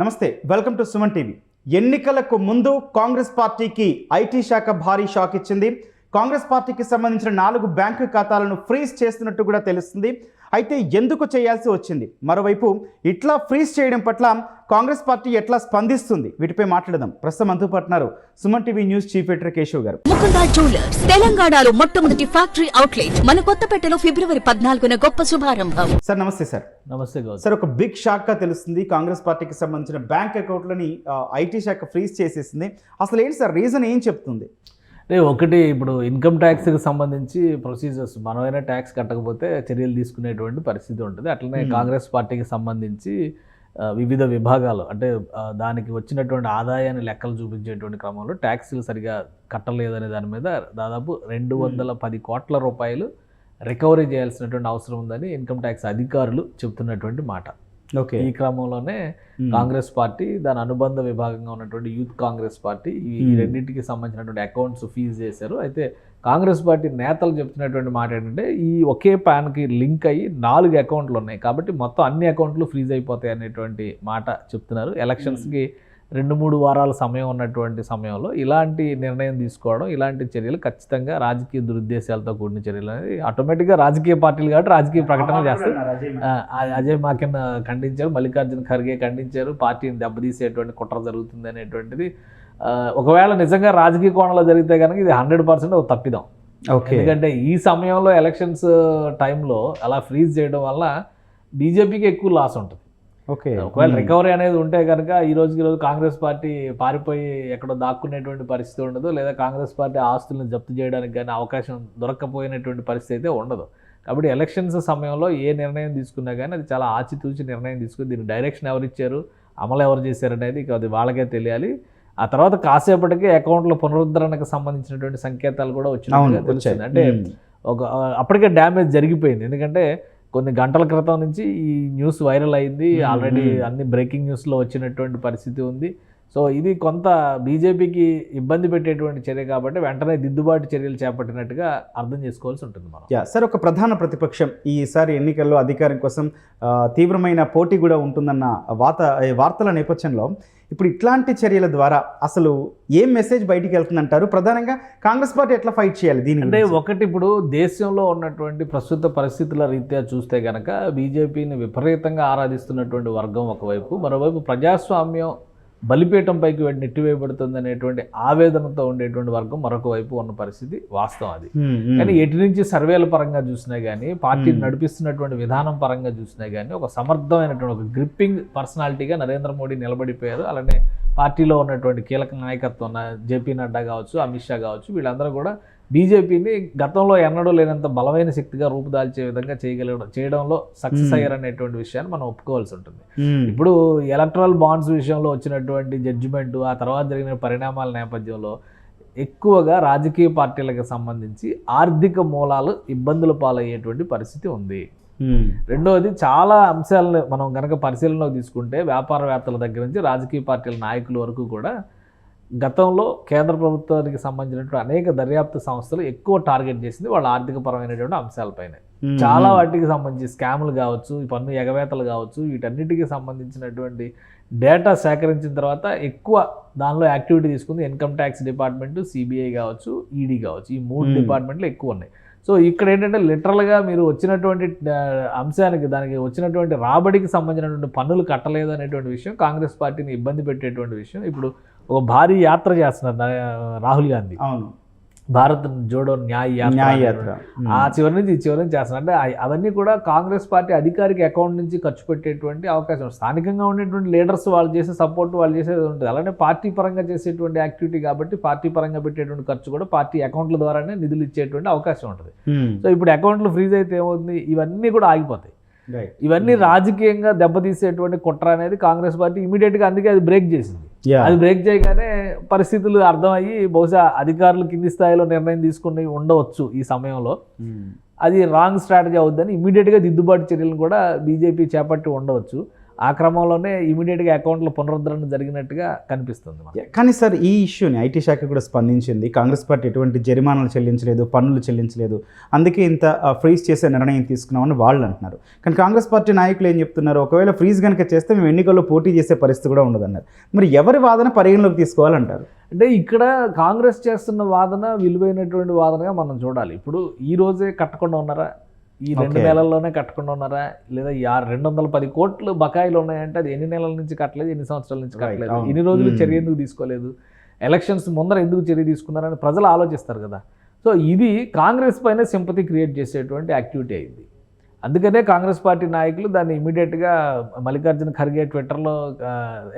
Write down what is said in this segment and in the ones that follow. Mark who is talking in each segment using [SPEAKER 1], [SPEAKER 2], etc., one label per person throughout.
[SPEAKER 1] నమస్తే welcome to Suman TV. ఎన్నికలకు ముందు కాంగ్రెస్ పార్టీకి ఐటీ శాఖ భారీ షాక్ ఇచ్చింది. కాంగ్రెస్ పార్టీకి సంబంధించిన నాలుగు బ్యాంకు ఖాతాలను ఫ్రీజ్ చేస్తున్నట్టు కూడా తెలుస్తుంది. అయితే ఎందుకు చేయాల్సి వచ్చింది? మరోవైపు ఇట్లా ఫ్రీజ్ చేయడం పట్ల కాంగ్రెస్ పార్టీ ఎట్లా స్పందిస్తుంది? వీటిపై మాట్లాడదాం. ప్రస్తుతం అంతు పట్టినారు Suman TV news chief editor Keshav garu.
[SPEAKER 2] Mukunda jewellers తెలంగాణలో మొట్టమొదటి ఫ్యాక్టరీ అవుట్లెట్ మన కొత్తపేటలో ఫిబ్రవరి పద్నాలుగున గొప్ప శుభారంభం.
[SPEAKER 1] సార్ నమస్తే సార్.
[SPEAKER 3] నమస్తే
[SPEAKER 1] సార్ ఒక బిగ్ షాక్గా తెలుస్తుంది. కాంగ్రెస్ పార్టీకి సంబంధించిన బ్యాంక్ అకౌంట్లని ఐటీ శాఖ ఫ్రీజ్ చేసేసింది. అసలు ఏంటి సార్? రీజన్ ఏం చెప్తుంది?
[SPEAKER 3] అంటే ఒకటి ఇప్పుడు ఇన్కమ్ ట్యాక్స్కి సంబంధించి ప్రొసీజర్స్ మనమైనా ట్యాక్స్ కట్టకపోతే చర్యలు తీసుకునేటువంటి పరిస్థితి ఉంటుంది. అట్లనే. కాంగ్రెస్ పార్టీకి సంబంధించి వివిధ విభాగాలు అంటే దానికి వచ్చినటువంటి ఆదాయాన్ని లెక్కలు చూపించేటువంటి క్రమంలో ట్యాక్సీలు సరిగా కట్టలేదనే దాని మీద దాదాపు రెండు వందల పది కోట్ల రూపాయలు రికవరీ చేయాల్సినటువంటి అవసరం ఉందని ఇన్కమ్ ట్యాక్స్ అధికారులు చెప్తున్నటువంటి మాట. ఈ క్రమంలోనే కాంగ్రెస్ పార్టీ దాని అనుబంధ విభాగంగా ఉన్నటువంటి యూత్ కాంగ్రెస్ పార్టీ ఈ. రెండింటికి సంబంధించినటువంటి అకౌంట్స్ ఫీజ్ చేశారు. అయితే కాంగ్రెస్ పార్టీ నేతలు చెప్తున్నటువంటి మాట ఏంటంటే ఈ ఒకే ప్యాన్కి లింక్ అయ్యి నాలుగు అకౌంట్లు ఉన్నాయి. కాబట్టి మొత్తం అన్ని అకౌంట్లు ఫ్రీజ్ అయిపోతాయి అనేటువంటి మాట చెప్తున్నారు. ఎలక్షన్స్కి రెండు మూడు వారాల సమయం ఉన్నటువంటి సమయంలో ఇలాంటి నిర్ణయం తీసుకోవడం ఇలాంటి చర్యలు ఖచ్చితంగా రాజకీయ దురుద్దేశాలతో కూడిన చర్యలు అనేది ఆటోమేటిక్గా రాజకీయ పార్టీలు కాబట్టి రాజకీయ ప్రకటనలు చేస్తారు. అజయ్ మాకెన్ ఖండించారు మల్లికార్జున ఖర్గే ఖండించారు పార్టీని దెబ్బతీసేటువంటి కుట్ర జరుగుతుంది అనేటువంటిది. ఒకవేళ నిజంగా రాజకీయ కోణంలో జరిగితే కనుక ఇది హండ్రెడ్ పర్సెంట్ ఒక తప్పిదం.
[SPEAKER 1] ఓకే.
[SPEAKER 3] ఎందుకంటే ఈ సమయంలో ఎలక్షన్స్ టైంలో అలా ఫ్రీజ్ చేయడం వల్ల బీజేపీకి ఎక్కువ లాస్ ఉంటుంది.
[SPEAKER 1] ఓకే.
[SPEAKER 3] ఒకవేళ రికవరీ అనేది ఉంటే కనుక ఈ రోజుకి రోజు కాంగ్రెస్ పార్టీ పారిపోయి ఎక్కడో దాక్కునేటువంటి పరిస్థితి ఉండదు లేదా కాంగ్రెస్ పార్టీ ఆస్తులను జప్తు చేయడానికి కానీ అవకాశం దొరక్కపోయినటువంటి పరిస్థితి అయితే ఉండదు. కాబట్టి ఎలక్షన్స్ సమయంలో ఏ నిర్ణయం తీసుకున్నా కానీ అది చాలా ఆచితూచి నిర్ణయం తీసుకుని దీని డైరెక్షన్ ఎవరు ఇచ్చారు అమలు ఎవరు చేశారు అనేది ఇక అది వాళ్ళకే తెలియాలి. ఆ తర్వాత కాసేపటికి అకౌంట్ల పునరుద్ధరణకు సంబంధించినటువంటి సంకేతాలు కూడా తెలుస్తుంది
[SPEAKER 1] వచ్చాయి.
[SPEAKER 3] అంటే. ఒక అప్పటికే డ్యామేజ్ జరిగిపోయింది. ఎందుకంటే కొన్ని గంటల క్రితం నుంచి ఈ న్యూస్ వైరల్ అయింది. ఆల్రెడీ. అన్ని బ్రేకింగ్ న్యూస్లో వచ్చినటువంటి పరిస్థితి ఉంది. సో ఇది కొంత బీజేపీకి ఇబ్బంది పెట్టేటువంటి చర్య కాబట్టి వెంటనే దిద్దుబాటు చర్యలు చేపట్టినట్టుగా అర్థం చేసుకోవాల్సి ఉంటుంది మనం
[SPEAKER 1] యా సార్ ఒక ప్రధాన ప్రతిపక్షం ఈసారి ఎన్నికల్లో అధికారం కోసం తీవ్రమైన పోటీ కూడా ఉంటుందన్న వాత వార్తల నేపథ్యంలో ఇప్పుడు ఇట్లాంటి చర్యల ద్వారా అసలు ఏం మెసేజ్ బయటికి వెళ్తుందంటారు ప్రధానంగా కాంగ్రెస్ పార్టీ ఎట్లా ఫైట్ చేయాలి దీని
[SPEAKER 3] అంటే? ఒకటి ఇప్పుడు దేశంలో ఉన్నటువంటి ప్రస్తుత పరిస్థితుల రీత్యా చూస్తే కనుక బీజేపీని విపరీతంగా ఆరాధిస్తున్నటువంటి వర్గం ఒకవైపు మరోవైపు ప్రజాస్వామ్యం బలిపీఠం పైకి నెట్టివేయబడుతుంది అనేటువంటి ఆవేదనతో ఉండేటువంటి వర్గం మరొక వైపు ఉన్న పరిస్థితి వాస్తవం అది. కానీ ఎటు నుంచి సర్వేల పరంగా చూసినా కానీ పార్టీని. నడిపిస్తున్నటువంటి విధానం పరంగా చూసినా కానీ ఒక సమర్థమైనటువంటి ఒక గ్రిప్పింగ్ పర్సనాలిటీగా నరేంద్ర మోడీ నిలబడిపోయారు అలానే పార్టీలో ఉన్నటువంటి కీలక నాయకత్వం జేపీ నడ్డా కావచ్చు అమిత్ షా కావచ్చు వీళ్ళందరూ కూడా బీజేపీని గతంలో ఎన్నడూ లేనంత బలమైన శక్తిగా రూపుదాల్చే విధంగా చేయగలగడం చేయడంలో సక్సెస్. అయ్యారనేటువంటి విషయాన్ని మనం ఒప్పుకోవాల్సి ఉంటుంది. ఇప్పుడు ఎలక్ట్రల్ బాండ్స్ విషయంలో వచ్చినటువంటి జడ్జిమెంట్ ఆ తర్వాత జరిగిన పరిణామాల నేపథ్యంలో ఎక్కువగా రాజకీయ పార్టీలకు సంబంధించి ఆర్థిక మూలాలు ఇబ్బందుల పాలయ్యేటువంటి పరిస్థితి ఉంది. రెండవది చాలా అంశాలను మనం కనుక పరిశీలనలో తీసుకుంటే వ్యాపారవేత్తల దగ్గర నుంచి రాజకీయ పార్టీల నాయకుల వరకు కూడా గతంలో కేంద్ర ప్రభుత్వానికి సంబంధించినటువంటి అనేక దర్యాప్తు సంస్థలు ఎక్కువ టార్గెట్ చేసింది వాళ్ళ ఆర్థికపరమైనటువంటి అంశాలపైన
[SPEAKER 1] మ్మ్.
[SPEAKER 3] చాలా వాటికి సంబంధించి స్కాములు కావచ్చు ఈ పన్ను ఎగవేతలు కావచ్చు వీటన్నిటికీ సంబంధించినటువంటి డేటా సేకరించిన తర్వాత ఎక్కువ దానిలో యాక్టివిటీ తీసుకుంది ఇన్కమ్ ట్యాక్స్ డిపార్ట్మెంట్ సిబిఐ కావచ్చు ఈడీ కావచ్చు ఈ మూడు. డిపార్ట్మెంట్లు ఎక్కువ ఉన్నాయి సో ఇక్కడ ఏంటంటే లిటరల్గా మీరు వచ్చినటువంటి అంశానికి దానికి వచ్చినటువంటి రాబడికి సంబంధించినటువంటి పన్నులు కట్టలేదు అనేటువంటి విషయం కాంగ్రెస్ పార్టీని ఇబ్బంది పెట్టేటువంటి విషయం ఇప్పుడు ఒక భారీ యాత్ర చేస్తున్నారు రాహుల్ గాంధీ.
[SPEAKER 1] అవును.
[SPEAKER 3] భారత్ జోడో న్యాయ్ యాత్ర
[SPEAKER 1] న్యాయ యాత్ర.
[SPEAKER 3] ఆ చివరి నుంచి ఈ చివరి నుంచి చేస్తున్నారు. అంటే అవి- అవన్నీ కూడా కాంగ్రెస్ పార్టీ అధికారిక అకౌంట్ నుంచి ఖర్చు పెట్టేటువంటి అవకాశం. స్థానికంగా ఉండేటువంటి లీడర్స్ వాళ్ళు చేసే సపోర్ట్ వాళ్ళు చేసేది ఉంటుంది. అలానే పార్టీ పరంగా చేసేటువంటి యాక్టివిటీ కాబట్టి పార్టీ పరంగా పెట్టేటువంటి ఖర్చు కూడా పార్టీ అకౌంట్ల ద్వారానే నిధులు ఇచ్చేటువంటి అవకాశం ఉంటుంది. సో ఇప్పుడు అకౌంట్లు ఫ్రీజ్ అయితే ఏమవుతుంది? ఇవన్నీ కూడా ఆగిపోతాయి. ఇవన్నీ రాజకీయంగా దెబ్బతీసేటువంటి కుట్ర అనేది కాంగ్రెస్ పార్టీ ఇమీడియట్గా అందుకే అది బ్రేక్ చేసింది. అది బ్రేక్ చేయగానే పరిస్థితులు అర్థమయ్యి బహుశా అధికారులు కింది స్థాయిలో నిర్ణయం తీసుకుని ఉండవచ్చు ఈ సమయంలో.
[SPEAKER 1] మ్మ్.
[SPEAKER 3] అది రాంగ్ స్ట్రాటజీ అవుద్దని ఇమీడియట్గా దిద్దుబాటు చర్యలను కూడా బీజేపీ చేపట్టి ఉండవచ్చు. ఆ క్రమంలోనే ఇమీడియట్గా అకౌంట్ల పునరుద్ధరణ జరిగినట్టుగా కనిపిస్తుంది.
[SPEAKER 1] కానీ సార్ ఈ ఇష్యూని ఐటీ శాఖ కూడా స్పందించింది. కాంగ్రెస్ పార్టీ ఎటువంటి జరిమానాలు చెల్లించలేదు పన్నులు చెల్లించలేదు. అందుకే ఇంత ఫ్రీజ్ చేసే నిర్ణయం తీసుకున్నామని వాళ్ళు అంటున్నారు. కానీ కాంగ్రెస్ పార్టీ నాయకులు ఏం చెప్తున్నారు? ఒకవేళ ఫ్రీజ్ కనుక చేస్తే మేము ఎన్నికల్లో పోటీ చేసే పరిస్థితి కూడా ఉండదన్నారు. మరి ఎవరి వాదన పరిగణలోకి తీసుకోవాలంటారు?
[SPEAKER 3] అంటే ఇక్కడ కాంగ్రెస్ చేస్తున్న వాదన విలువైనటువంటి వాదనగా మనం చూడాలి. ఇప్పుడు ఈ రోజే కట్టకుండా ఉన్నారా? ఈ రెండు. నెలల్లోనే కట్టకుండా ఉన్నారా? లేదా రెండు వందల పది కోట్లు బకాయిలు ఉన్నాయంటే అది ఎన్ని నెలల నుంచి కట్టలేదు ఎన్ని సంవత్సరాల నుంచి కట్టలేదు. ఇన్ని రోజులు. చర్య ఎందుకు తీసుకోలేదు? ఎలక్షన్స్ ముందర ఎందుకు చర్య తీసుకున్నారని ప్రజలు ఆలోచిస్తారు కదా. సో ఇది కాంగ్రెస్ పైన సింపతి క్రియేట్ చేసేటువంటి యాక్టివిటీ అయింది. అందుకనే కాంగ్రెస్ పార్టీ నాయకులు దాన్ని ఇమీడియట్గా మల్లికార్జున ఖర్గే ట్విట్టర్లో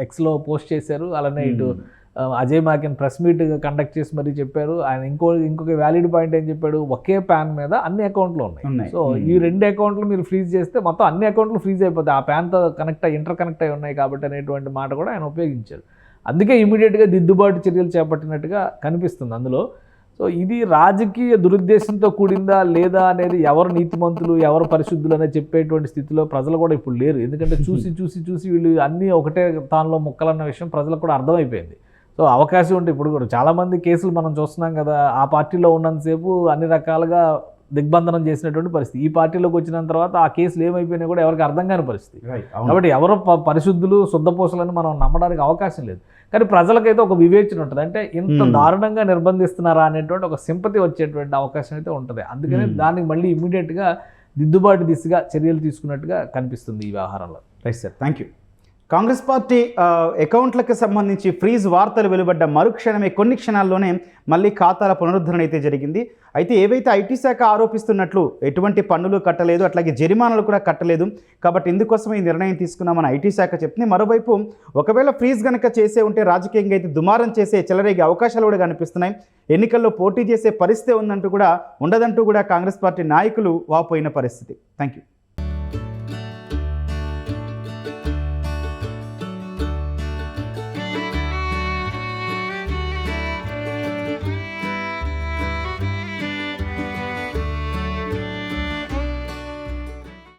[SPEAKER 3] ఎక్స్లో పోస్ట్ చేశారు. అలానే ఇటు Ajay Maken press meet conduct చేసి మరీ చెప్పారు. ఆయన ఇంకో ఇంకొక వ్యాలిడ్ పాయింట్ ఏం చెప్పాడు? ఒకే ప్యాన్ మీద అన్ని అకౌంట్లు ఉన్నాయి. సో. ఈ రెండు అకౌంట్లు మీరు ఫ్రీజ్ చేస్తే మొత్తం అన్ని అకౌంట్లు ఫ్రీజ్ అయిపోతాయి. ఆ ప్యాన్తో కనెక్ట్ అయ్యి ఇంటర్ కనెక్ట్ అయి ఉన్నాయి కాబట్టి అనేటువంటి మాట కూడా ఆయన ఉపయోగించారు. అందుకే ఇమీడియట్గా దిద్దుబాటు చర్యలు చేపట్టినట్టుగా కనిపిస్తుంది అందులో. సో ఇది రాజకీయ దురుద్దేశంతో కూడిందా లేదా అనేది ఎవరు నీతిమంతులు ఎవరు పరిశుద్ధులు అనేది చెప్పేటువంటి స్థితిలో ప్రజలు కూడా ఇప్పుడు లేరు. ఎందుకంటే చూసి చూసి చూసి వీళ్ళు అన్నీ ఒకటే తానులో ముక్కలన్న విషయం ప్రజలకు కూడా అర్థమైపోయింది. సో అవకాశం ఉంటే ఇప్పుడు కూడా. చాలామంది కేసులు మనం చూస్తున్నాం కదా ఆ పార్టీలో ఉన్నంతసేపు అన్ని రకాలుగా దిగ్బంధనం చేసినటువంటి పరిస్థితి. ఈ పార్టీలోకి వచ్చిన తర్వాత ఆ కేసులు ఏమైపోయినా కూడా ఎవరికి అర్థం కాని పరిస్థితి. కాబట్టి ఎవరో పరిశుద్ధులు శుద్ధపూసలని మనం నమ్మడానికి అవకాశం లేదు. కానీ ప్రజలకైతే ఒక వివేచన ఉంటుంది. అంటే ఇంత
[SPEAKER 1] Hmm.
[SPEAKER 3] దారుణంగా నిర్బంధిస్తున్నారా అనేటువంటి ఒక సింపతి వచ్చేటువంటి అవకాశం అయితే ఉంటుంది. అందుకని
[SPEAKER 1] Hmm.
[SPEAKER 3] దానికి మళ్ళీ ఇమీడియట్గా దిద్దుబాటు దిశగా చర్యలు తీసుకున్నట్టుగా కనిపిస్తుంది ఈ వ్యవహారంలో.
[SPEAKER 1] Right sir thank you Congress party అకౌంట్లకు సంబంధించి ఫ్రీజ్ వార్తలు వెలువడ్డ మరుక్షణమే కొన్ని క్షణాల్లోనే మళ్ళీ ఖాతాల పునరుద్ధరణ అయితే జరిగింది. అయితే ఏవైతే ఐటీ శాఖ ఆరోపిస్తున్నట్లు ఎటువంటి పన్నులు కట్టలేదు అట్లాగే జరిమానాలు కూడా కట్టలేదు కాబట్టి ఇందుకోసం ఈ నిర్ణయం తీసుకున్నామని ఐటీ శాఖ చెప్తుంది మరోవైపు ఒకవేళ ఫ్రీజ్ కనుక చేసే ఉంటే రాజకీయంగా అయితే దుమారం చేసే చెలరేగే అవకాశాలు కూడా కనిపిస్తున్నాయి. ఎన్నికల్లో పోటీ చేసే పరిస్థితి ఉందంటూ కూడా ఉండదంటూ కూడా కాంగ్రెస్ పార్టీ నాయకులు వాపోయిన పరిస్థితి. Thank you